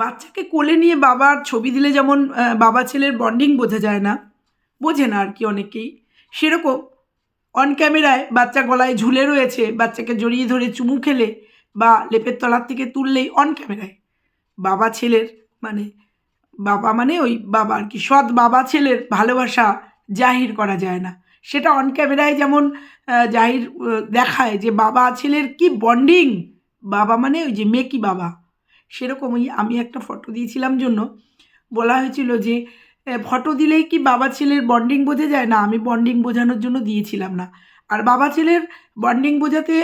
বাচ্চাকে কোলে নিয়ে বাবার ছবি দিলে যেমন বাবা ছেলের বন্ডিং বোঝা যায় না। বোঝে না আর কি অনেকেই। সেরকম অন ক্যামেরায় বাচ্চা গলায় ঝুলে রয়েছে, বাচ্চাকে জড়িয়ে ধরে চুমু খেলে বা লেপের তলার থেকে তুললেই অন ক্যামেরায় বাবা ছেলের মানে বাবা মানে ওই বাবা আর কি, সৎ বাবা ছেলের ভালোবাসা জাহির করা যায় না। সেটা অন ক্যামেরায় যেমন জাহির দেখায় যে বাবা ছেলের কি বন্ডিং বাবা মানে ওই যে মেকি বাবা। সেরকমই আমি একটা ফটো দিয়েছিলাম জন্য। বলা হয়েছিল যে ফটো দিলেই কি বাবা ছেলের বন্ডিং বোঝা যায়? না, আমি বন্ডিং বোঝানোর জন্য দিয়েছিলাম না। আর বাবা ছেলের বন্ডিং বোঝাতে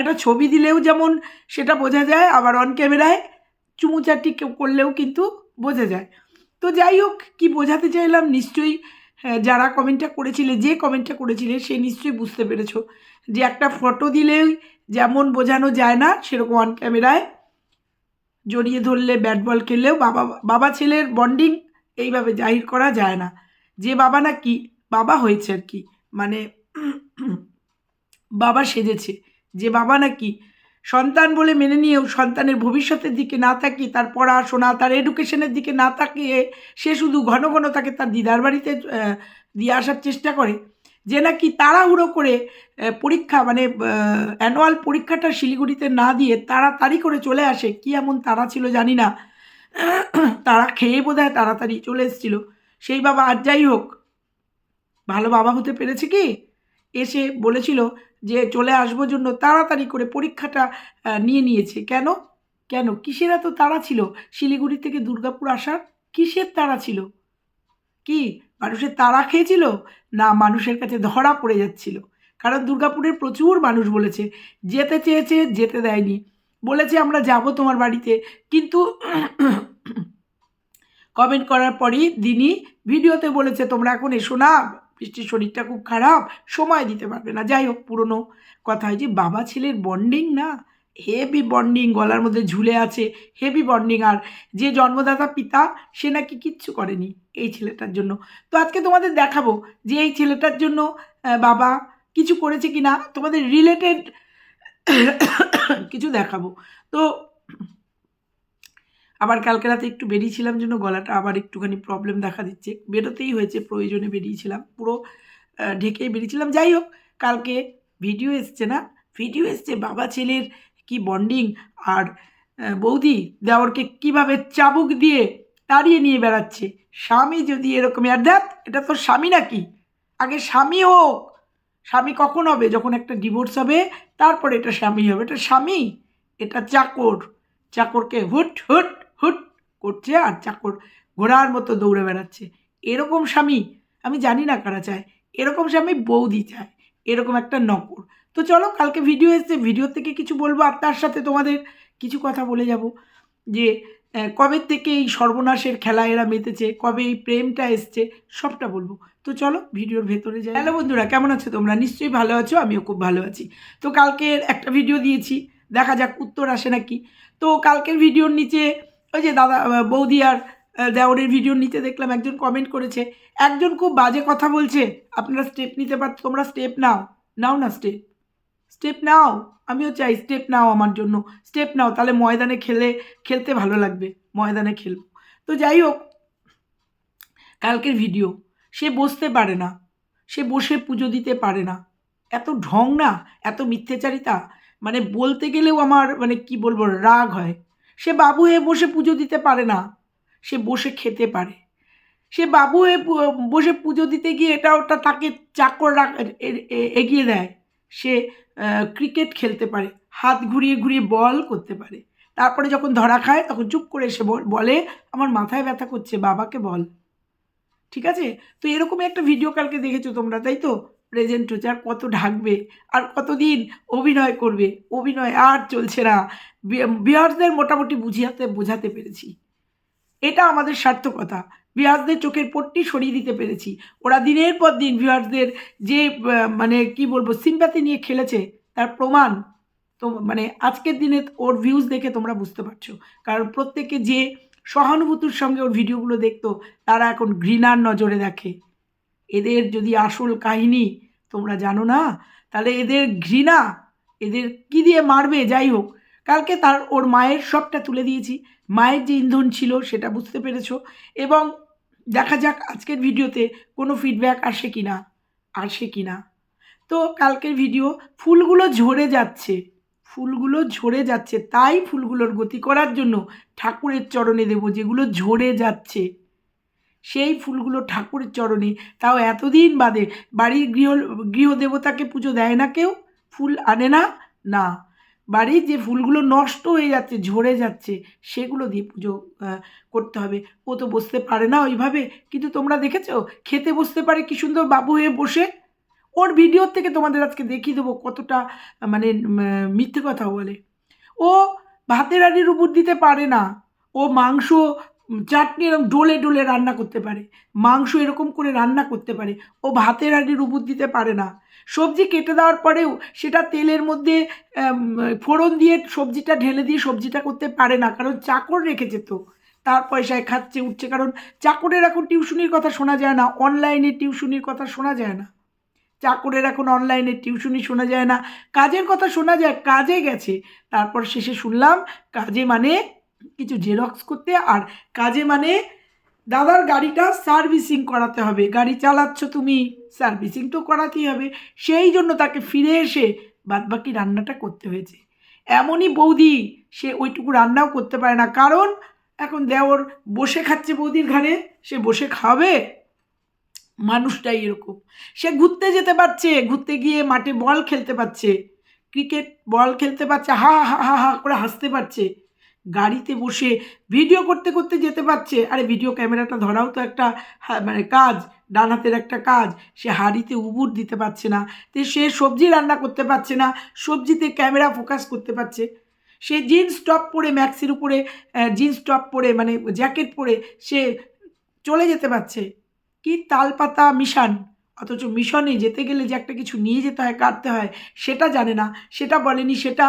একটা ছবি দিলেও যেমন সেটা বোঝা যায়, আবার অন ক্যামেরায় চুমুচাটি করলেও কিন্তু বোঝা যায়। তো যাই হোক, কী বোঝাতে চাইলাম নিশ্চয়ই যারা কমেন্টটা করেছিলে, যে কমেন্টটা করেছিলে, সে নিশ্চয়ই বুঝতে পেরেছ যে একটা ফটো দিলেই যেমন বোঝানো যায় না, সেরকম অন ক্যামেরায় জড়িয়ে ধরলে ব্যাট বল খেললেও বাবা বাবা ছেলের বন্ডিং এইভাবে জাহির করা যায় না। যে বাবা না কি, বাবা হয়েছে আর কি। মানে বাবা সেজেছে। যে বাবা নাকি সন্তান বলে মেনে নিয়েও সন্তানের ভবিষ্যতের দিকে না তাকিয়ে, তার পড়াশোনা, তার এডুকেশনের দিকে না তাকিয়ে সে শুধু ঘন ঘন তাকে তার দিদার বাড়িতে দিয়ে আসার চেষ্টা করে। যে নাকি তাড়াহুড়ো করে পরীক্ষা মানে অ্যানুয়াল পরীক্ষাটা শিলিগুড়িতে না দিয়ে তাড়াতাড়ি করে চলে আসে। কি এমন তারা ছিল জানি না। তারা খেয়ে বোধ হয় তাড়াতাড়ি চলে এসেছিল। সেই বাবা আর যাই হোক, ভালো বাবা হতে পেরেছে কি? এসে বলেছিল যে চলে আসব জন্য তাড়াতাড়ি করে পরীক্ষাটা নিয়ে নিয়েছে। কেন? কেন? কিসের এত তাড়া ছিল শিলিগুড়ি থেকে দুর্গাপুর আসার? কিসের তাড়া ছিল? কি? মানুষের তাড়া খেয়েছিল না মানুষের কাছে ধরা পড়ে যাচ্ছিল। কারণ দুর্গাপুরের প্রচুর মানুষ বলেছে, যেতে চেয়েছে, যেতে দেয়নি। বলেছে, আমরা যাব তোমার বাড়িতে। কিন্তু কমেন্ট করার পরই দিনই ভিডিওতে বলেছে, তোমরা এখন এসো না, বৃষ্টির শরীরটা খুব খারাপ, সময় দিতে পারবে না। যাই হোক, পুরনো কথা হয় যে বাবা ছেলের বন্ডিং না হেভি বন্ডিং গলার মধ্যে ঝুলে আছে হেভি বন্ডিং আর যে জন্মদাতা পিতা, সে নাকি কিচ্ছু করেনি এই ছেলেটার জন্য। তো আজকে তোমাদের দেখাবো যে এই ছেলেটার জন্য বাবা কিছু করেছে কি না তোমাদের রিলেটেড কিছু দেখাবো। তো আবার কালকে রাতে একটু বেরিয়েছিলাম জন্য গলাটা আবার একটুখানি প্রবলেম দেখা দিচ্ছে। বেরোতেই হয়েছে, প্রয়োজনে বেরিয়েছিলাম। পুরো ঢেকেই বেরিয়েছিলাম। যাই হোক, কালকে ভিডিও এসছে না? ভিডিও এসছে বাবা ছেলের কি বন্ডিং আর বৌদি দেওরকে কীভাবে চাবুক দিয়ে তাড়িয়ে নিয়ে বেড়াচ্ছে? স্বামী যদি এরকম, আর দেখ, এটা তো স্বামী নাকি? আগে স্বামী হোক। স্বামী কখন হবে? যখন একটা ডিভোর্স হবে, তারপরে এটা স্বামী হবে। এটা স্বামী, এটা চাকর। চাকরকে হুট হুট হুট করছে আর চাকর ঘোড়ার মতো দৌড়ে বেড়াচ্ছে। এরকম স্বামী, আমি জানি না কারা চায়। এরকম স্বামী বৌদি চায়। এরকম একটা নকর। তো চলো, কালকে ভিডিও এসছে ভিডিও থেকে কিছু বলব, আর তার সাথে তোমাদের কিছু কথা বলে যাব যে কবে থেকে এই সর্বনাশের খেলা এরা মেতেছে, কবে এই প্রেমটা এসছে, সবটা বলব। তো চলো ভিডিওর ভেতরে যাই। হ্যালো বন্ধুরা, কেমন আছো তোমরা? নিশ্চয়ই ভালো আছো, আমিও খুব ভালো আছি। তো কালকের একটা ভিডিও দিয়েছি, দেখা যাক উত্তর আসে নাকি। তো কালকের ভিডিওর নিচে, ওই যে দাদা বৌদি আর দেওরের ভিডিওর নিচে দেখলাম একজন কমেন্ট করেছে, একজন খুব বাজে কথা বলছে। আপনারা স্টেপ নিতে পার তোমরা স্টেপ নাও। নাও না স্টেপ স্টেপ নাও। আমিও চাই স্টেপ নাও আমার জন্য। স্টেপ নাও, তাহলে ময়দানে খেলে, খেলতে ভালো লাগবে। ময়দানে খেলব। তো যাই হোক, কালকের ভিডিও সে বসতে পারে না। সে বসে পুজো দিতে পারে না। এত ঢং না, এত মিথ্যেচারিতা। মানে বলতে গেলেও আমার মানে কি বলব, রাগ হয়। সে বাবু হয়ে বসে পুজো দিতে পারে না। সে বসে খেতে পারে। সে বাবু হয়ে বসে পুজো দিতে গিয়ে এটা ওটা তাকে চাকর এগিয়ে দেয়। সে ক্রিকেট খেলতে পারে। হাত ঘুরিয়ে ঘুরিয়ে বল করতে পারে। তারপরে যখন ধরা খায়, তখন চুপ করে এসে বল- আমার মাথায় ব্যথা করছে, বাবাকে বল। ঠিক আছে? তো এরকমই একটা ভিডিও কালকে দেখেছ তোমরা, তাই তো? প্রেজেন্ট হচ্ছে, আর কত ঢাকবে, আর কতদিন অভিনয় করবে, অভিনয় আর চলছে না। বিহারদের মোটামুটি বুঝিয়াতে, বোঝাতে পেরেছি। এটা আমাদের সার্থকতা। বিহারদের চোখের পট্টি সরিয়ে দিতে পেরেছি। ওরা দিনের পর দিন ভিউয়ার্সদের যে মানে কি বলব সিম্প্যাথি নিয়ে খেলেছে, তার প্রমাণ তো মানে আজকের দিনে ওর ভিউজ দেখে তোমরা বুঝতে পারছ। কারণ প্রত্যেকে যে সহানুভূতির সঙ্গে ওর ভিডিওগুলো দেখতো, তারা এখন ঘৃণার নজরে দেখে। এদের যদি আসল কাহিনী তোমরা জানো না, তাহলে এদের ঘৃণা, এদের কি দিয়ে মারবে, যাই হোক। কালকে তার, ওর মায়ের সবটা তুলে দিয়েছি। মায়ের যে ইন্ধন ছিল, সেটা বুঝতে পেরেছ। এবং দেখা যাক আজকের ভিডিওতে কোনো ফিডব্যাক আসে কি না আসে কি না তো কালকের ভিডিও ফুলগুলো ঝরে যাচ্ছে, ফুলগুলো ঝরে যাচ্ছে, তাই ফুলগুলোর গতি করার জন্য ঠাকুরের চরণে দেব যেগুলো ঝরে যাচ্ছে। সেই ফুলগুলো ঠাকুরের চরণে, তাও এতদিন বাদে, বাড়ির গৃহ গৃহদেবতাকে পুজো দেয় না কেউ? ফুল আনে না? না। বাড়ির যে ফুলগুলো নষ্ট হয়ে যাচ্ছে, ঝরে যাচ্ছে, সেগুলো দিয়ে পুজো করতে হবে। ও তো বসতে পারে না ওইভাবে। কিন্তু তোমরা দেখেছ? খেতে বসতে পারে কি সুন্দর বাবু হয়ে বসে। ওর ভিডিওর থেকে তোমাদের আজকে দেখিয়ে দেবো কতটা মানে মিথ্যে কথা বলে। ও ভাতের আড়ির উপর দিতে পারে না। ও মাংস চাটনি এরকম ডোলে ডোলে রান্না করতে পারে, মাংস এরকম করে রান্না করতে পারে, ও ভাতের হাঁড়ির উপর দিতে পারে না। সবজি কেটে দেওয়ার পরেও সেটা তেলের মধ্যে ফোড়ন দিয়ে সবজিটা ঢেলে দিয়ে সবজিটা করতে পারে না, কারণ চাকর রেখেছে তো। তার পয়সায় খাচ্ছে, উঠছে, কারণ চাকরের এখন টিউশনির কথা শোনা যায় না, অনলাইনে টিউশনির কথা শোনা যায় না। চাকরের এখন অনলাইনে টিউশনি শোনা যায় না, কাজের কথা শোনা যায়, কাজে গেছে। তারপর শেষে শুনলাম, কাজে মানে কিছু জেরক্স করতে, আর কাজে মানে দাদার গাড়িটা সার্ভিসিং করাতে হবে। গাড়ি চালাচ্ছ তুমি সার্ভিসিং তো করাতেই হবে। সেই জন্য তাকে ফিরে এসে বাদবাকি রান্নাটা করতে হয়েছে। এমনই বৌদি, সে ওইটুকু রান্নাও করতে পারে না। কারণ এখন দেওর বসে খাচ্ছে বৌদির ঘাড়ে, সে বসে খাবে? মানুষটাই এরকম। সে ঘুরতে যেতে পারছে, ঘুরতে গিয়ে মাঠে বল খেলতে পারছে। ক্রিকেট বল খেলতে পারছে হা হা হা হা, করে হাসতে পারছে। গাড়িতে বসে ভিডিও করতে করতে যেতে পারছে। আরে ভিডিও ক্যামেরাটা ধরাও তো একটা মানে কাজ, ডান হাতের একটা কাজ। সে হাঁড়িতে উবুর দিতে পারছে না। তো সে সবজি রান্না করতে পারছে না। সবজিতে ক্যামেরা ফোকাস করতে পারছে। সে জিন্স টপ পরে ম্যাক্সির উপরে জিন্স টপ পরে মানে জ্যাকেট পরে সে চলে যেতে পারছে। কি তালপাতা মিশন? অথচ মিশনে যেতে গেলে যে একটা কিছু নিয়ে যেতে হয়, কাটতে হয়, সেটা জানে না। সেটা বলেনি, সেটা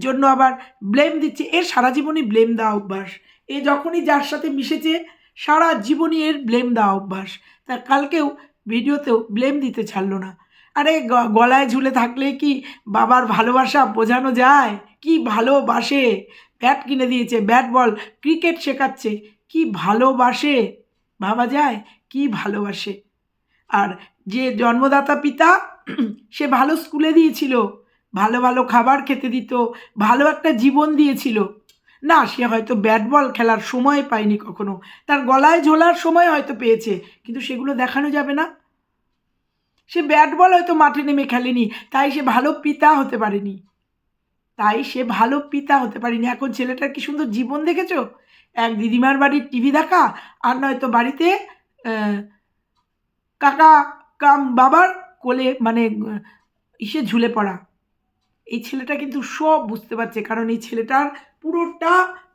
জন্য আবার ব্লেম দিচ্ছে। এর সারা জীবনই ব্লেম দেওয়া অভ্যাস। এ যখনই যার সাথে মিশেছে, সারা জীবনই এর ব্লেম দেওয়া অভ্যাস। তা কালকেও ভিডিওতেও ব্লেম দিতে ছাড়লো না। আরে গলায় ঝুলে থাকলে কি বাবার ভালোবাসা বোঝানো যায়? কি ভালোবাসে? ব্যাট কিনে দিয়েছে ব্যাট বল ক্রিকেট শেখাচ্ছে। কি ভালোবাসে? ভাবা যায়? কি ভালোবাসে? আর যে জন্মদাতা পিতা, সে ভালো স্কুলে দিয়েছিল। ভালো ভালো খাবার খেতে দিত, ভালো একটা জীবন দিয়েছিল। না, সে হয়তো ব্যাট বল খেলার সময় পায়নি কখনো। তার গলায় ঝোলার সময় হয়তো পেয়েছে, কিন্তু সেগুলো দেখানো যাবে না। সে ব্যাট বল হয়তো মাঠে নেমে খেলেনি, তাই সে ভালো পিতা হতে পারেনি। তাই সে ভালো পিতা হতে পারেনি। এখন ছেলেটার কি সুন্দর জীবন দেখেছ? এক দিদিমার বাড়ির টিভি দেখা, আর নয়তো বাড়িতে কাকা, কাম বাবার কোলে মানে ইসে ঝুলে পড়া। এই ছেলেটা কিন্তু সব বুঝতে পারছে, কারণ এই ছেলেটার পুরোটা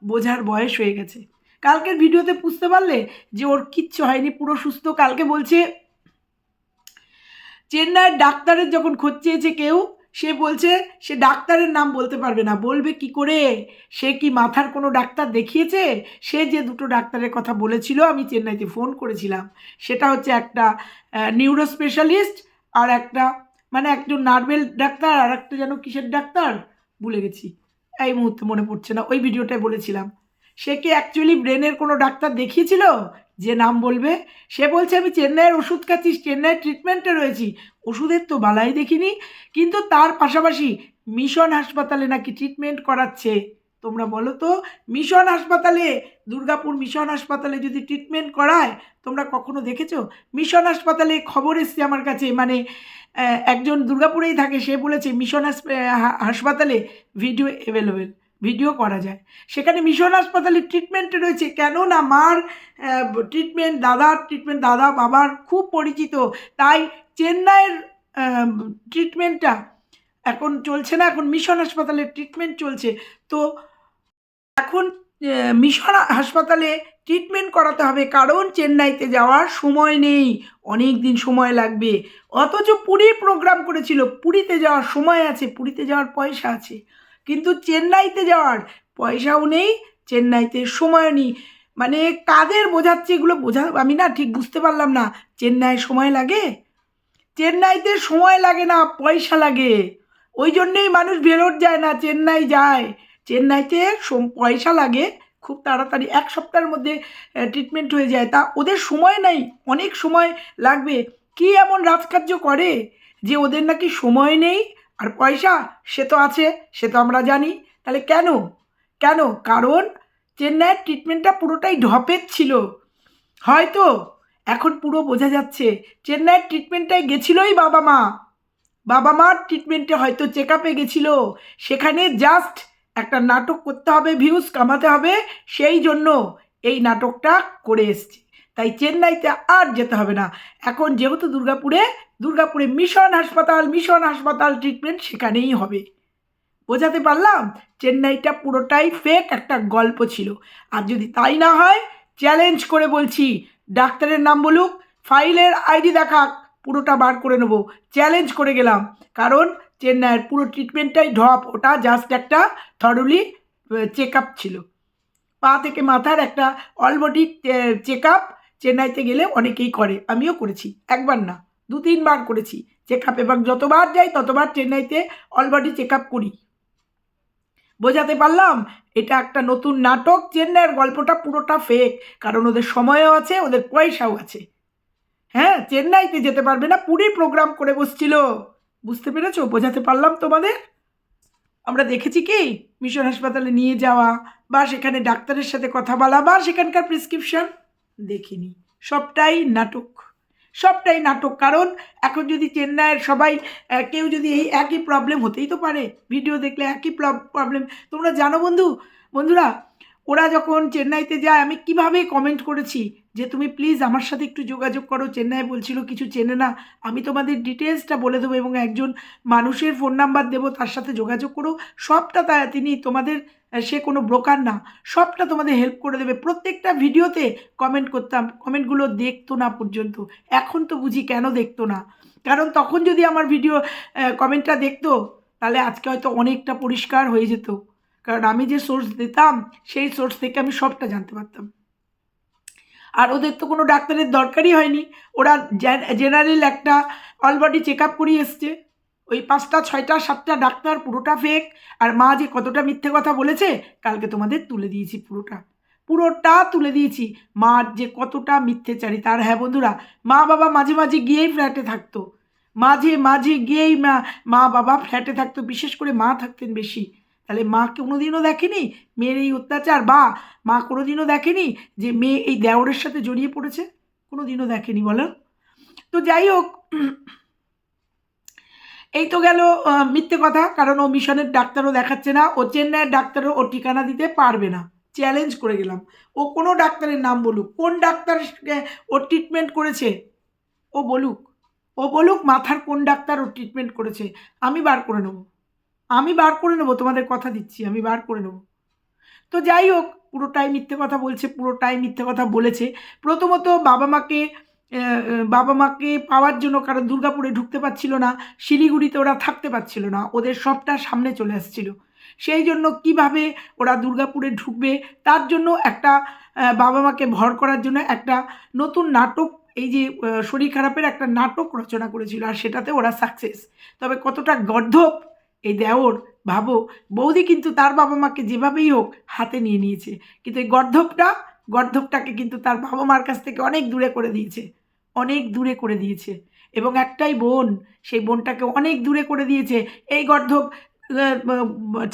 বোঝার বয়স হয়ে গেছে। কালকের ভিডিওতে বুঝতে পারলে যে ওর কিচ্ছু হয়নি, পুরো সুস্থ। কালকে বলছে, চেন্নাইয়ের ডাক্তারের যখন খোঁজ চেয়েছে কেউ, সে বলছে, সে ডাক্তারের নাম বলতে পারবে না। বলবে কি করে? সে কি মাথার কোনো ডাক্তার দেখিয়েছে? সে যে দুটো ডাক্তারের কথা বলেছিল, আমি চেন্নাইতে ফোন করেছিলাম। সেটা হচ্ছে একটা নিউরো স্পেশালিস্ট আর একটা মানে একজন নার্ভেল ডাক্তার আর একটা যেন কিসের ডাক্তার? ভুলে গেছি। এই মুহূর্তে মনে পড়ছে না, ওই ভিডিওটায় বলেছিলাম। সে কি অ্যাকচুয়ালি ব্রেনের কোনো ডাক্তার দেখিয়েছিল? যে নাম বলবে? সে বলছে, আমি চেন্নাইয়ের ওষুধ খাচ্ছি, চেন্নাইয়ের ট্রিটমেন্টে রয়েছি। ওষুধের তো বালাই দেখিনি, কিন্তু তার পাশাপাশি মিশন হাসপাতালে নাকি ট্রিটমেন্ট করাচ্ছে। তোমরা বলো তো, মিশন হাসপাতালে, দুর্গাপুর মিশন হাসপাতালে যদি ট্রিটমেন্ট করায়, তোমরা কখনো দেখেছ? মিশন হাসপাতালে খবর এসছে আমার কাছে মানে একজন দুর্গাপুরেই থাকে, সে বলেছে মিশন হাসপ- হাসপাতালে ভিডিও অ্যাভেলেবেল ভিডিও করা যায়। সেখানে মিশন হাসপাতালে ট্রিটমেন্টে রয়েছে কেন না মার ট্রিটমেন্ট দাদার ট্রিটমেন্ট দাদা, বাবার খুব পরিচিত, তাই চেন্নাইয়ের ট্রিটমেন্টটা এখন চলছে না, এখন মিশন হাসপাতালে ট্রিটমেন্ট চলছে। তো এখন মিশন হাসপাতালে ট্রিটমেন্ট করাতে হবে, কারণ চেন্নাইতে যাওয়ার সময় নেই। অনেক দিন সময় লাগবে। অথচ পুরীর প্রোগ্রাম করেছিল। পুরীতে যাওয়ার সময় আছে, পুরীতে যাওয়ার পয়সা আছে। কিন্তু চেন্নাইতে যাওয়ার পয়সাও নেই, চেন্নাইতে সময় নেই। মানে কাদের বোঝাচ্ছে এগুলো বোঝা, আমি না ঠিক বুঝতে পারলাম না। চেন্নাই সময় লাগে? চেন্নাইতে সময় লাগে না, পয়সা লাগে। ওই জন্যেই মানুষ বেরোট যায় না, চেন্নাই যায়। চেন্নাইতে পয়সা লাগে, খুব তাড়াতাড়ি এক সপ্তাহের মধ্যে ট্রিটমেন্ট হয়ে যায়। তা ওদের সময় নাই, অনেক সময় লাগবে। কি এমন রাজকার্য করে যে ওদের নাকি সময় নেই আর পয়সা? সে তো আছে, সে তো আমরা জানি। তাহলে কেন? কেন? কারণ চেন্নাইয়ের ট্রিটমেন্টটা পুরোটাই ঢপের ছিল। হয়তো এখন পুরো বোঝা যাচ্ছে, চেন্নাইয়ের ট্রিটমেন্টটায় গেছিলোই বাবা মা। বাবা মার ট্রিটমেন্টে হয়তো চেক আপে গেছিল। সেখানে জাস্ট একটা নাটক করতে হবে ভিউজ কামাতে হবে, সেই জন্য এই নাটকটা করে এসছে। তাই চেন্নাইতে আর যেতে হবে না। এখন যেহেতু দুর্গাপুরে দুর্গাপুরে মিশন হাসপাতাল মিশন হাসপাতাল ট্রিটমেন্ট সেখানেই হবে। বোঝাতে পারলাম? চেন্নাইটা পুরোটাই ফেক একটা গল্প ছিল। আর যদি তাই না হয় চ্যালেঞ্জ করে বলছি, ডাক্তারের নাম বলুক ফাইলের আইডি দেখাক, পুরোটা বার করে নেব। চ্যালেঞ্জ করে গেলাম। কারণ চেন্নাইয়ের পুরো ট্রিটমেন্টটাই ঢপ ওটা জাস্ট একটা থরলি চেক আপ ছিল। পা থেকে মাথার একটা অলবডি চেক আপ চেন্নাইতে গেলে অনেকেই করে। আমিও করেছি। একবার না, দু তিনবার করেছি। চেক আপ এবং যতবার যাই, ততবার চেন্নাইতে অলবডি চেক আপ করি। বোঝাতে পারলাম? এটা একটা নতুন নাটক। চেন্নাইয়ের গল্পটা পুরোটা ফেক কারণ ওদের সময়ও আছে, ওদের পয়সাও আছে। হ্যাঁ চেন্নাইতে যেতে পারবে না পুরী প্রোগ্রাম করে বসছিল। বুঝতে পেরেছ? বোঝাতে পারলাম তোমাদের? আমরা দেখেছি কি? মিশন হাসপাতালে নিয়ে যাওয়া, বা সেখানে ডাক্তারের সাথে কথা বলা, বা সেখানকার প্রেসক্রিপশন দেখিনি। সবটাই নাটক। সবটাই নাটক, কারণ এখন যদি চেন্নাইয়ের সবাই কেউ যদি এই একই প্রবলেম হতেই তো পারে। ভিডিও দেখলে একই প্রবলেম তোমরা জানো বন্ধু? বন্ধুরা, ওরা যখন চেন্নাইতে যায়, আমি কীভাবে কমেন্ট করেছি? যে তুমি প্লিজ আমার সাথে একটু যোগাযোগ করো। চেন্নাই বলছিল, কিছু চেনে না, আমি তোমাদের ডিটেলসটা বলে দেবো এবং একজন মানুষের ফোন নাম্বার দেবো, তার সাথে যোগাযোগ করো। সবটা তা তিনি তোমাদের, সে কোনো ব্রোকার না, সবটা তোমাদের হেল্প করে দেবে। প্রত্যেকটা ভিডিওতে কমেন্ট করতাম কমেন্টগুলো দেখতো না পর্যন্ত। এখন তো বুঝি কেন দেখতো না? কারণ তখন যদি আমার ভিডিও কমেন্টটা দেখতো, তাহলে আজকে হয়তো অনেকটা পরিষ্কার হয়ে যেত। কারণ আমি যে সোর্স দিতাম, সেই সোর্স থেকে আমি সবটা জানতে পারতাম। আর ওদের তো কোনো ডাক্তারের দরকারই হয়নি। ওরা জেনারেল একটা অলবডি চেক আপ করিয়ে এসছে। ওই পাঁচটা, ছয়টা, সাতটা ডাক্তার, পুরোটা ফেক আর মা যে কতটা মিথ্যে কথা বলেছে, কালকে তোমাদের তুলে দিয়েছি পুরোটা। পুরোটা তুলে দিয়েছি। মার যে কতটা মিথ্যেচারী, তার হ্যাঁ বন্ধুরা, মা বাবা মাঝে মাঝে গিয়েই ফ্ল্যাটে থাকতো। মাঝে মাঝে গিয়েই মা মা বাবা ফ্ল্যাটে থাকতো। বিশেষ করে মা থাকতেন বেশি। তাহলে মা কোনোদিনও দেখেনি? মেয়ের এই অত্যাচার বা মা কোনোদিনও দেখেনি যে মেয়ে এই দেওরের সাথে জড়িয়ে পড়েছে? কোনোদিনও দেখেনি, বলো। তো যাই হোক, এই তো গেল মিথ্যে কথা। কারণ ও মিশনের ডাক্তারও দেখাচ্ছে না। ও চেন্নাইয়ের ডাক্তারও ও ঠিকানা দিতে পারবে না। চ্যালেঞ্জ করে গেলাম। ও কোনো ডাক্তারের নাম বলুক। কোন ডাক্তার ও ট্রিটমেন্ট করেছে? ও বলুক। ও বলুক মাথার কোন ডাক্তার ও ট্রিটমেন্ট করেছে। আমি বার করে নেব। আমি বার করে নেব, তোমাদের কথা দিচ্ছি, আমি বার করে নেব। তো যাই হোক পুরোটাই মিথ্যে কথা বলছে পুরোটাই মিথ্যে কথা বলেছে। প্রথমত বাবা মাকে বাবা মাকে পাওয়ার জন্য কারণ দুর্গাপুরে ঢুকতে পারছিল না, শিলিগুড়িতে ওরা থাকতে পারছিল না, ওদের সবটা সামনে চলে আসছিল। সেই জন্য কীভাবে ওরা দুর্গাপুরে ঢুকবে, তার জন্য একটা বাবা মাকে ভর করার জন্য একটা নতুন নাটক, এই যে শরীর খারাপের একটা নাটক রচনা করেছিল, আর সেটাতে ওরা সাকসেস তবে কতটা গর্ধপ এই দেওর ভাবো, বৌদি কিন্তু তার বাবা মাকে যেভাবেই হোক হাতে নিয়ে নিয়েছে। কিন্তু এই গর্ধপটা গর্ধপটাকে কিন্তু তার বাবা মার কাছ থেকে অনেক দূরে করে দিয়েছে, অনেক দূরে করে দিয়েছে। এবং একটাই বোন, সেই বোনটাকে অনেক দূরে করে দিয়েছে। এই গর্ধপ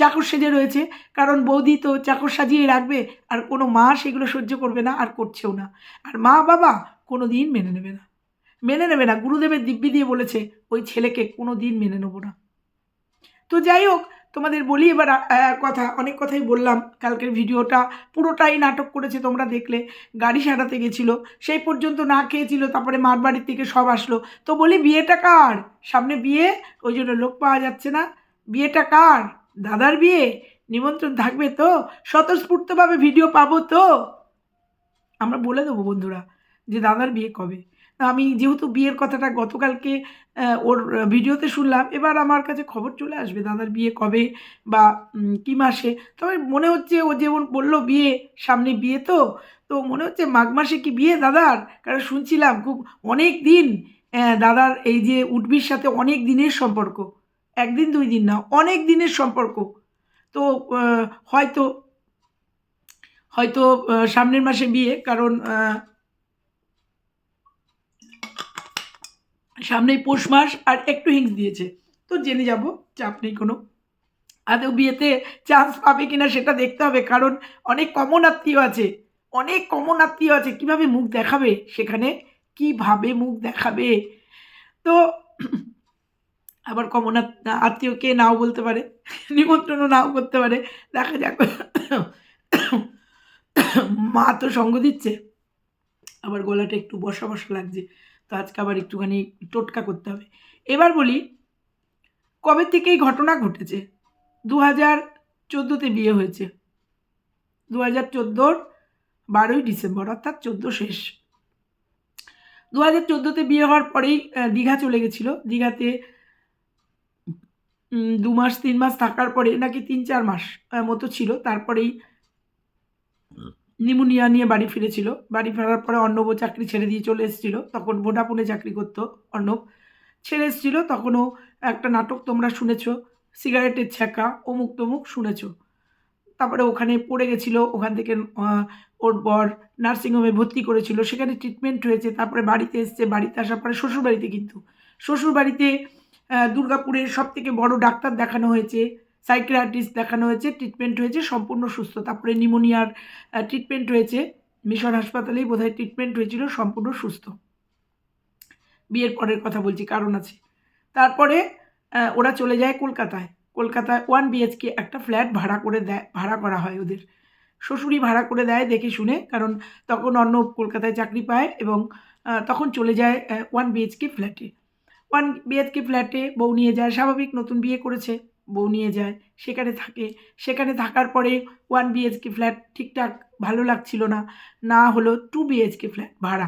চাকর সেজে রয়েছে। কারণ বৌদি তো চাকর সাজিয়ে রাখবে, আর কোনো মা সেগুলো সহ্য করবে না, আর করছেও না। আর মা বাবা কোনো দিন মেনে নেবে না। মেনে নেবে না। গুরুদেবের দিব্যি দিয়ে বলেছে, ওই ছেলেকে কোনো দিন মেনে নেব না। তো যাই হোক, তোমাদের বলি এবার কথা, অনেক কথাই বললাম। কালকের ভিডিওটা পুরোটাই নাটক করেছে তোমরা দেখলে। গাড়ি সারাতে গেছিল, সেই পর্যন্ত না খেয়েছিল, তারপরে মার বাড়ির থেকে সব আসলো। তো বলি, বিয়েটা কার? সামনে বিয়ে? ওই জন্য লোক পাওয়া যাচ্ছে না। বিয়েটা কার? দাদার বিয়ে? নিমন্ত্রণ থাকবে তো? স্বতঃস্ফূর্তভাবে ভিডিও পাবো তো? আমরা বলে দেবো বন্ধুরা যে দাদার বিয়ে কবে? আমি যেহেতু বিয়ের কথাটা গতকালকে ওর ভিডিওতে শুনলাম, এবার আমার কাছে খবর চলে আসবে দাদার বিয়ে কবে বা কী মাসে। তবে মনে হচ্ছে ও যেমন বলল বিয়ে সামনে বিয়ে তো তো মনে হচ্ছে মাঘ মাসে কি বিয়ে দাদার? কারণ শুনছিলাম খুব অনেক দিন দাদার এই যে উডবির সাথে অনেক দিনের সম্পর্ক। একদিন দুই দিন না, অনেক দিনের সম্পর্ক। তো হয়তো হয়তো সামনের মাসে বিয়ে, কারণ সামনেই পৌষ মাস আর একটু হিংস দিয়েছে। তো জেনে যাব চাপ নেই কোনো আদৌ বিয়েতে চান্স পাবে কিনা সেটা দেখতে হবে। কারণ অনেক কমন আত্মীয় আছে, অনেক কমন আত্মীয় আছে। কীভাবে মুখ দেখাবে? সেখানে কীভাবে মুখ দেখাবে? তো আবার কমন আত্মীয়কে নাও বলতে পারে, নিমন্ত্রণও নাও করতে পারে। দেখা যাক। মা তো সঙ্গ দিচ্ছে। আবার গলাটা একটু বসা বসা লাগছে। তো আজকে আবার একটুখানি টোটকা করতে হবে। এবার বলি, কবে থেকে এই ঘটনা ঘটেছে? দু হাজার চোদ্দোতে বিয়ে হয়েছে। দু হাজার চোদ্দোর বারোই ডিসেম্বর, অর্থাৎ চোদ্দ শেষ। দু হাজার চোদ্দোতে বিয়ে হওয়ার পরেই দীঘা চলে গেছিল। দীঘাতে দু মাস, তিন মাস থাকার পরে, নাকি তিন চার মাস মতো ছিল। তারপরেই নিমোনিয়া নিয়ে বাড়ি ফিরেছিল। বাড়ি ফেরার পরে অর্ণবও চাকরি ছেড়ে দিয়ে চলে এসেছিল। তখন ভোডাফোনে চাকরি করতো অর্ণব। ছেড়ে এসেছিল, তখনও একটা নাটক তোমরা শুনেছ, সিগারেটের ছ্যাঁকা, অমুক তমুক শুনেছ। তারপরে ওখানে পড়ে গেছিল, ওখান থেকে ওর বর নার্সিংহোমে ভর্তি করেছিল। সেখানে ট্রিটমেন্ট হয়েছে, তারপরে বাড়িতে এসছে। বাড়িতে আসার পরে শ্বশুরবাড়িতে কিন্তু। শ্বশুরবাড়িতে দুর্গাপুরের সব থেকে বড় ডাক্তার দেখানো হয়েছে। সাইকিয়াট্রিস্ট দেখানো হয়েছে ট্রিটমেন্ট হয়েছে, সম্পূর্ণ সুস্থ। তারপরে নিমোনিয়ার ট্রিটমেন্ট হয়েছে। মিশন হাসপাতালেই বোধহয় ট্রিটমেন্ট হয়েছিল, সম্পূর্ণ সুস্থ। বিয়ের পরের কথা বলছি, কারণ আছে। তারপরে ওরা চলে যায় কলকাতায়। কলকাতায় ওয়ান বিএচকে একটা ফ্ল্যাট ভাড়া করে দেয়, ভাড়া করা হয় ওদের। শ্বশুরই ভাড়া করে দেয় দেখে শুনে, কারণ তখন অন্য কলকাতায় চাকরি পায় এবং তখন চলে যায় ওয়ান বিএচকে ফ্ল্যাটে ওয়ান বিএচকে ফ্ল্যাটে বউ নিয়ে যায়, স্বাভাবিক নতুন বিয়ে করেছে। বউ নিয়ে যায়। সেখানে থাকে। সেখানে থাকার পরে ওয়ান বিএচকে ফ্ল্যাট ঠিকঠাক ভালো লাগছিল না। না হলো টু বিএচকে ফ্ল্যাট ভাড়া।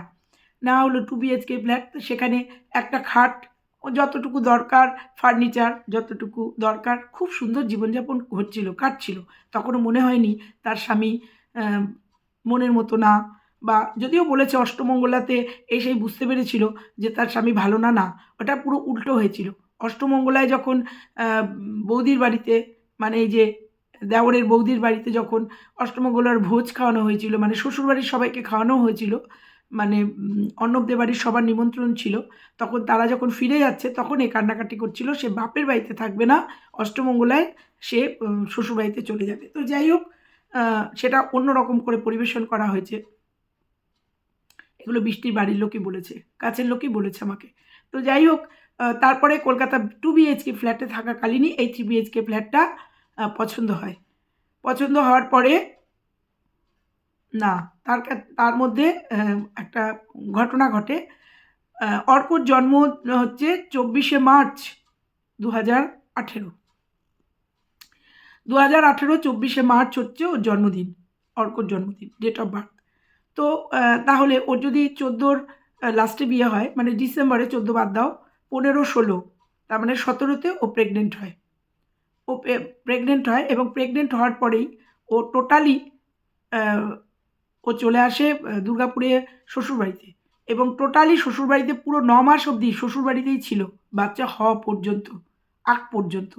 না হলো টু বিএচকে ফ্ল্যাট সেখানে একটা খাট ও যতটুকু দরকার ফার্নিচার যতটুকু দরকার, খুব সুন্দর জীবনযাপন হচ্ছিল, কাটছিল। তখনও মনে হয়নি তার স্বামী মনের মতো না, বা যদিও বলেছে অষ্টমঙ্গলাতে এসেই বুঝতে পেরেছিল যে তার স্বামী ভালো না না, ওটা পুরো উল্টো হয়েছিল। অষ্টমঙ্গলায় যখন বৌদির বাড়িতে মানে এই যে দেওরের বৌদির বাড়িতে যখন অষ্টমঙ্গলার ভোজ খাওয়ানো হয়েছিল মানে শ্বশুরবাড়ির সবাইকে খাওয়ানো হয়েছিল মানে উম, অর্ণবদের বাড়ির সবার নিমন্ত্রণ ছিল তখন তারা যখন ফিরে যাচ্ছে তখন এ কান্নাকাটি করছিল সে বাপের বাড়িতে থাকবে না অষ্টমঙ্গলায় সে শ্বশুরবাড়িতে চলে যাবে। তো যাই হোক সেটা অন্য রকম করে পরিবেশন করা হয়েছে। এগুলো বৃষ্টির বাড়ির লোকই বলেছে কাছের লোকই বলেছে আমাকে। তো যাই হোক তারপরে কলকাতা টু বিএইচকে ফ্ল্যাটে থাকাকালীনই এই থ্রি বিএইচকে ফ্ল্যাটটা পছন্দ হয়। পছন্দ হওয়ার পরে, না, তার তার মধ্যে একটা ঘটনা ঘটে। অর্কর জন্ম হচ্ছে চব্বিশে মার্চ দু হাজার আঠেরো। দু হাজার আঠেরো, চব্বিশে মার্চ হচ্ছে ওর জন্মদিন, অর্কর জন্মদিন ডেট অফ বার্থ তো তাহলে ওর যদি চোদ্দোর লাস্টে বিয়ে হয় মানে ডিসেম্বরে চোদ্দ বাদ দাও পনেরো ষোলো। তার মানে সতেরোতে ও প্রেগনেন্ট হয়। ও প্রেগনেন্ট হয় এবং প্রেগনেন্ট হওয়ার পরেই ও টোটালি ও চলে আসে দুর্গাপুরে শ্বশুরবাড়িতে। এবং টোটালি শ্বশুরবাড়িতে পুরো ন মাস অবধি শ্বশুরবাড়িতেই ছিল, বাচ্চা হওয়া পর্যন্ত, আগ পর্যন্ত।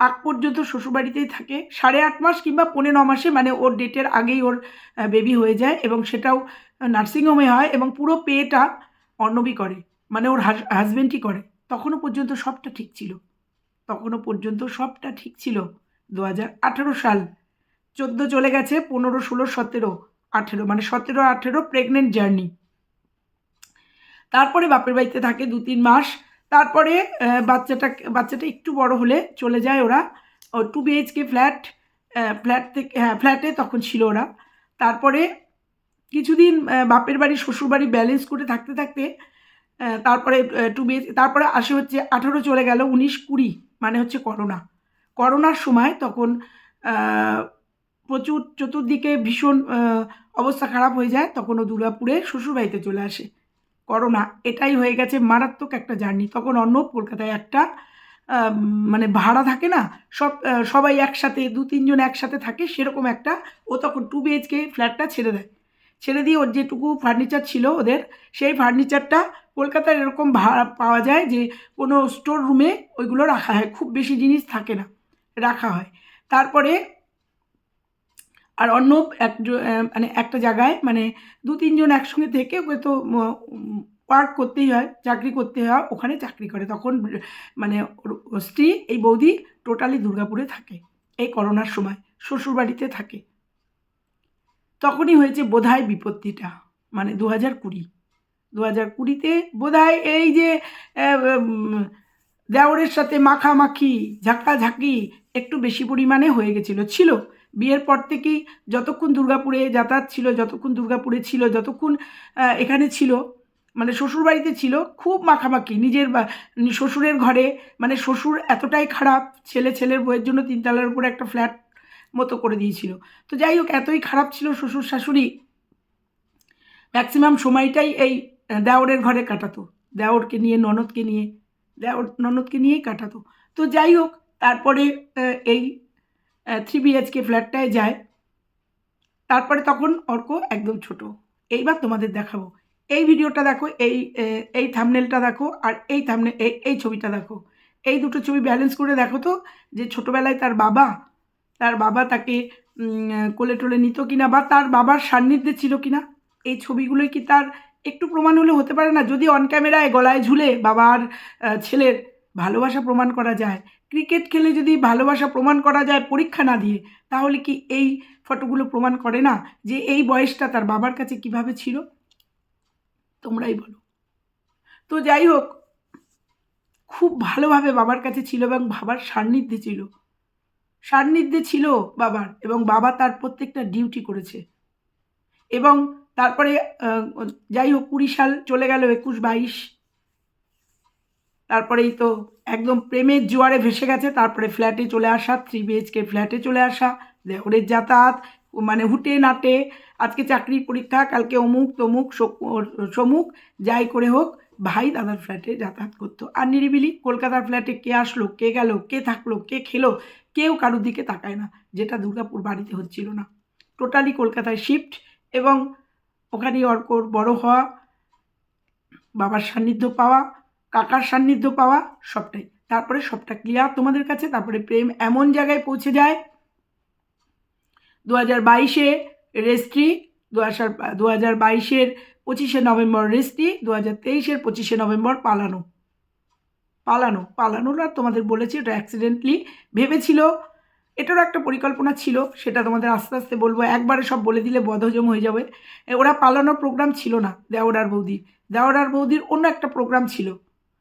আগ পর্যন্ত শ্বশুরবাড়িতেই থাকে। সাড়ে আট মাস কিংবা পৌনে ন মাসে মানে ওর ডেটের আগেই ওর বেবি হয়ে যায় এবং সেটাও নার্সিংহোমে হয় এবং পুরো পেটা অর্ণবই করে। মানে ওর হাজবেন্ডই করে? তখনও পর্যন্ত সবটা ঠিক ছিল। তখনও পর্যন্ত সবটা ঠিক ছিল। দু হাজার আঠেরো সাল। চোদ্দ চলে গেছে পনেরো, ষোলো, সতেরো, আঠেরো মানে সতেরো, আঠেরো প্রেগনেন্ট জার্নি তারপরে বাপের বাড়িতে থাকে দু, তিন মাস। তারপরে বাচ্চাটা বাচ্চাটা একটু বড় হলে চলে যায় ওরা। টু বিএইচকে ফ্ল্যাট ফ্ল্যাট থেকে হ্যাঁ ফ্ল্যাটে তখন ছিল ওরা। তারপরে কিছুদিন বাপের বাড়ি শ্বশুর বাড়ি ব্যালেন্স করে থাকতে থাকতে তারপরে টু বিএইচ তারপরে আসে হচ্ছে আঠেরো চলে গেল, উনিশ কুড়ি মানে হচ্ছে করোনা। করোনার সময় তখন প্রচুর চতুর্দিকে ভীষণ অবস্থা খারাপ হয়ে যায়, তখন ও দুর্গাপুরে শ্বশুরবাড়িতে চলে আসে। করোনা, এটাই হয়ে গেছে মারাত্মক একটা জার্নি। তখন অন্য কলকাতায় একটা মানে ভাড়া থাকে না, সব সবাই একসাথে দু তিনজন একসাথে থাকে, সেরকম একটা, ও তখন টু বিএইচকে ফ্ল্যাটটা ছেড়ে দেয়। ছেড়ে দিয়ে ওর যেটুকু ফার্নিচার ছিল ওদের, সেই ফার্নিচারটা কলকাতায় এরকম ভাড়া পাওয়া যায় যে কোনো স্টোর রুমে ওইগুলো রাখা হয়। খুব বেশি জিনিস থাকে না, রাখা হয়। তারপরে আর অন্য এক মানে একটা জায়গায় মানে দু তিনজন একসঙ্গে থেকে হয়তো ওয়ার্ক করতেই হয়, চাকরি করতে হয়, ওখানে চাকরি করে। তখন মানে স্ত্রী, এই বৌদি টোটালি দুর্গাপুরে থাকে, এই করোনার সময়, শ্বশুরবাড়িতে থাকে। তখনই হয়েছে বোধহয় বিপত্তিটা মানে দু হাজার কুড়ি। দু হাজার কুড়িতে বোধহয় এই যে দেওরের সাথে মাখামাখি, ঝাঁকাঝাঁকি একটু বেশি পরিমাণে হয়ে গেছিল। ছিল। বিয়ের পর থেকেই যতক্ষণ দুর্গাপুরে যাতায়াত ছিল, যতক্ষণ দুর্গাপুরে ছিল, যতক্ষণ এখানে ছিল মানে শ্বশুর বাড়িতে ছিল, খুব মাখামাখি। নিজের শ্বশুরের ঘরে মানে শ্বশুর এতটাই খারাপ ছেলে ছেলের বইয়ের জন্য তিনতলার উপরে একটা ফ্ল্যাট মতো করে দিয়েছিল। তো যাই হোক, এতই খারাপ ছিল শ্বশুর শাশুড়ি। ম্যাক্সিমাম সময়টাই এই দেওরের ঘরে কাটাতো। দেওরকে নিয়ে, ননদকে নিয়ে, দেওর, ননদকে নিয়েই কাটাতো। তো যাই হোক, তারপরে এই থ্রি বিএচকে ফ্ল্যাটটায় যায়। তারপরে তখন অর্ক একদম ছোট। এইবার তোমাদের দেখাবো। এই ভিডিওটা দেখো, এই এই থামনেলটা দেখো, আর এই থামনে এই এই ছবিটা দেখো। এই দুটো ছবি ব্যালেন্স করে দেখো তো, যে ছোটোবেলায় তার বাবা তার বাবা তাকে কোলে টোলে নিত কিনা বা তার বাবার সান্নিধ্যে ছিল কিনা, এই ছবিগুলোই কি তার একটু প্রমাণ হলে হতে পারে না? যদি অন ক্যামেরায় গলায় ঝুলে বাবার ছেলের ভালোবাসা প্রমাণ করা যায়, ক্রিকেট খেলে যদি ভালোবাসা প্রমাণ করা যায় পরীক্ষা না দিয়ে, তাহলে কি এই ফটোগুলো প্রমাণ করে না যে এই বয়সটা তার বাবার কাছে কীভাবে ছিল? তোমরাই বলো। তো যাই হোক, খুব ভালোভাবে বাবার কাছে ছিল এবং বাবার সান্নিধ্যে ছিল। সান্নিধ্যে ছিল বাবার এবং বাবা তার প্রত্যেকটা ডিউটি করেছে। এবং তারপরে যাই হোক, কুড়ি সাল চলে গেল একুশ বাইশ। তারপরেই তো একদম প্রেমের জোয়ারে ভেসে গেছে। তারপরে ফ্ল্যাটে চলে আসা থ্রি বিএইচকে ফ্ল্যাটে চলে আসা দেহরের যাতায়াত মানে হুটে নাটে। আজকে চাকরির পরীক্ষা, কালকে অমুক, তমুক সমুক, যাই করে হোক, ভাই দাদার ফ্ল্যাটে যাতায়াত করতো। আর নিরিবিলি কলকাতার ফ্ল্যাটে কে আসলো, কে গেল, কে থাকল, কে খেলো কেউ কারোর দিকে তাকায় না, যেটা দুর্গাপুর বাড়িতে হচ্ছিল না। টোটালি কলকাতায় শিফট এবং ওখানেই অর্কর বড় হওয়া, বাবার সান্নিধ্য পাওয়া, কাকার সান্নিধ্য পাওয়া, সবটাই। তারপরে সবটা ক্লিয়ার তোমাদের কাছে, তারপরে প্রেম এমন জায়গায় পৌঁছে যায় দু হাজার বাইশে রেজিস্ট্রি দু হাজার দু হাজার বাইশের পঁচিশে নভেম্বর রেজিস্ট্রি দু হাজার তেইশের পঁচিশে নভেম্বর পালানো। পালানো পালানোটা তোমাদের বলেছি ওটা অ্যাক্সিডেন্টলি ভেবেছিল। এটারও একটা পরিকল্পনা ছিল, সেটা তোমাদের আস্তে আস্তে বলব। একবারে সব বলে দিলে বদহজম হয়ে যাবে। ওরা পালানোর প্রোগ্রাম ছিল না, দেওরার বৌদির। দেওরার বৌদির অন্য একটা প্রোগ্রাম ছিল।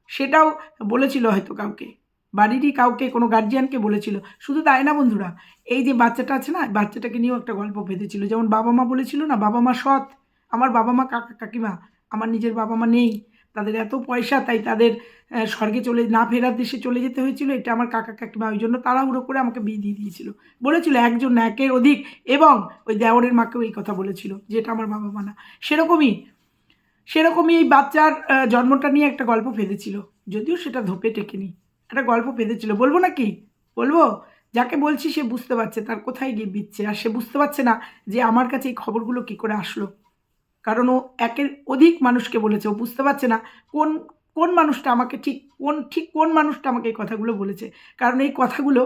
সেটাও বলেছিল হয়তো কাউকে। বাড়িরই কাউকে, কোনো গার্জিয়ানকে বলেছিল। শুধু তাই না বন্ধুরা, এই যে বাচ্চাটা আছে না বাচ্চাটাকে নিয়েও একটা গল্প বেঁধেছিল। যেমন বাবা মা বলেছিল না, বাবা মা সৎ। আমার বাবা মা কাকা কাকিমা, আমার নিজের বাবা মা নেই। তাদের এত পয়সা, তাই তাদের স্বর্গে চলে, না ফেরার দেশে চলে যেতে হয়েছিল। এটা আমার কাকা কাকিমা ওই জন্য তাড়াহুড়ো করে আমাকে বিয়ে দিয়ে দিয়েছিল। বলেছিল একজন একের অধিক, এবং ওই দেওরের মাকেও এই কথা বলেছিল যেটা আমার বাবা মা না। সেরকমই সেরকমই এই বাচ্চার জন্মটা নিয়ে একটা গল্প ফেলেছিল যদিও সেটা ধোপে টেকেনি। একটা গল্প ফেলেছিল বলব নাকি বলব? যাকে বলছি সে বুঝতে পারছে, তার কোথায় গিয়ে বিচ্ছে? আর সে বুঝতে পারছে না যে আমার কাছে এই খবরগুলো কী করে আসলো। কারণ ও একের অধিক মানুষকে বলেছে। ও বুঝতে পারছে না কোন কোন মানুষটা আমাকে ঠিক, কোন ঠিক কোন মানুষটা আমাকে এই কথাগুলো বলেছে। কারণ এই কথাগুলো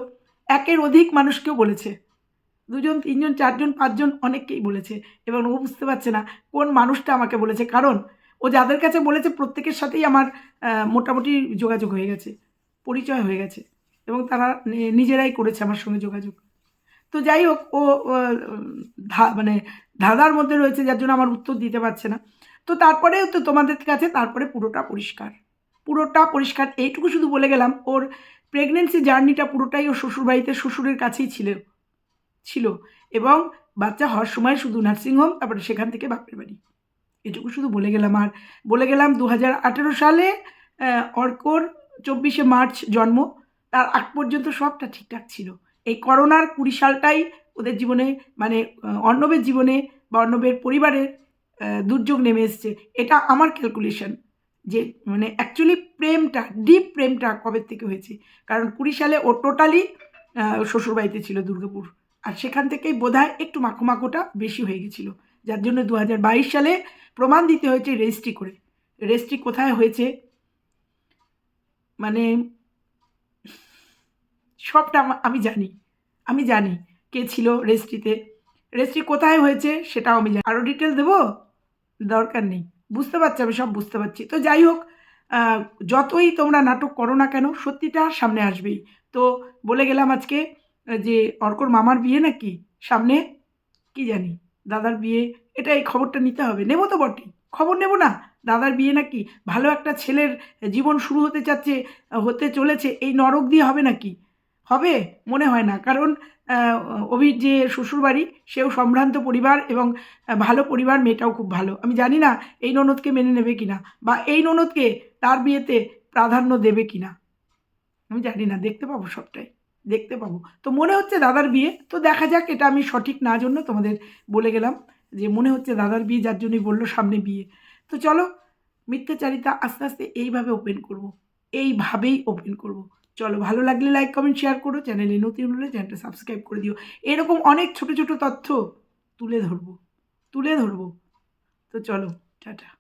একের অধিক মানুষকেও বলেছে। দুজন, তিনজন, চারজন, পাঁচজন অনেককেই বলেছে। এবং ও বুঝতে পারছে না কোন মানুষটা আমাকে বলেছে। কারণ ও যাদের কাছে বলেছে প্রত্যেকের সাথেই আমার মোটামুটি যোগাযোগ হয়ে গেছে, পরিচয় হয়ে গেছে। এবং তারা নিজেরাই করেছে আমার সঙ্গে যোগাযোগ। তো যাই হোক, ও মানে ধাঁধার মধ্যে রয়েছে, যার জন্য আমার উত্তর দিতে পারছে না। তো তারপরেও তো তোমাদের কাছে তারপরে পুরোটা পরিষ্কার। পুরোটা পরিষ্কার, এইটুকু শুধু বলে গেলাম, ওর প্রেগনেন্সি জার্নিটা পুরোটাই ওর শ্বশুরবাড়িতে শ্বশুরের কাছেই ছিল ছিল। এবং বাচ্চা হওয়ার সময় শুধু নার্সিংহোম তারপরে সেখান থেকে বাপের বাড়ি। এটুকু শুধু বলে গেলাম। আর বলে গেলাম দু হাজার আঠেরো সালে অর্কর চব্বিশে মার্চ জন্ম, তার আগ পর্যন্ত সবটা ঠিকঠাক ছিল। এই করোনার কুড়ি সালটাই ওদের জীবনে মানে অর্ণবের জীবনে বা অর্ণবের পরিবারের দুর্যোগ নেমে এসছে। এটা আমার ক্যালকুলেশন যে মানে অ্যাকচুয়ালি প্রেমটা ডিপ প্রেমটা কবে থেকে হয়েছে? কারণ কুড়ি সালে ও টোটালি শ্বশুরবাড়িতে ছিল দুর্গাপুর। আর সেখান থেকেই বোধহয় একটু মাখো মাখোটা বেশি হয়ে গেছিল। যার জন্য দু হাজার বাইশ সালে প্রমাণ দিতে হয়েছে রেজিস্ট্রি করে। রেজিস্ট্রি কোথায় হয়েছে? মানে সবটা আমা- জানি। আমি জানি কে ছিল রেস্ট্রিতে রেস্ট্রি কোথায় হয়েছে সেটাও আমি জানি। আরও ডিটেল দেবো? দরকার নেই। বুঝতে পারছি, আমি সব বুঝতে পারছি। তো যাই হোক যতই তোমরা নাটক করো না কেন, সত্যিটা সামনে আসবেই। তো বলে গেলাম আজকে যে অর্কর মামার বিয়ে নাকি? সামনে? কি জানি? দাদার বিয়ে, এটা এই খবরটা নিতে হবে। নেব তো বটেই খবর নেব না? দাদার বিয়ে নাকি? ভালো একটা ছেলের জীবন শুরু হতে চাচ্ছে, হতে চলেছে, এই নরক দিয়ে হবে নাকি? হবে মনে হয় না। কারণ অভির যে শ্বশুরবাড়ি সেও সম্ভ্রান্ত পরিবার এবং ভালো পরিবার, মেয়েটাও খুব ভালো। আমি জানি না এই ননদকে মেনে নেবে কিনা বা এই ননদকে তার বিয়েতে প্রাধান্য দেবে কিনা। আমি জানি না, দেখতে পাবো সবটাই, দেখতে পাবো। তো মনে হচ্ছে দাদার বিয়ে, তো দেখা যাক, এটা আমি সঠিক না জন্য তোমাদের বলে গেলাম যে মনে হচ্ছে দাদার বিয়ে, যার জন্যই বলল সামনে বিয়ে। তো চলো, মিথ্যাচারিতা আস্তে আস্তে এইভাবে ওপেন করব, এইভাবেই ওপেন করব। চলো, ভালো লাগলে লাইক কমেন্ট শেয়ার করো চ্যানেলে নতুন হলে চ্যানেলটা সাবস্ক্রাইব করে দিও। এরকম অনেক ছোট ছোট তথ্য তুলে ধরবো তুলে ধরবো। তো চলো, টাটা।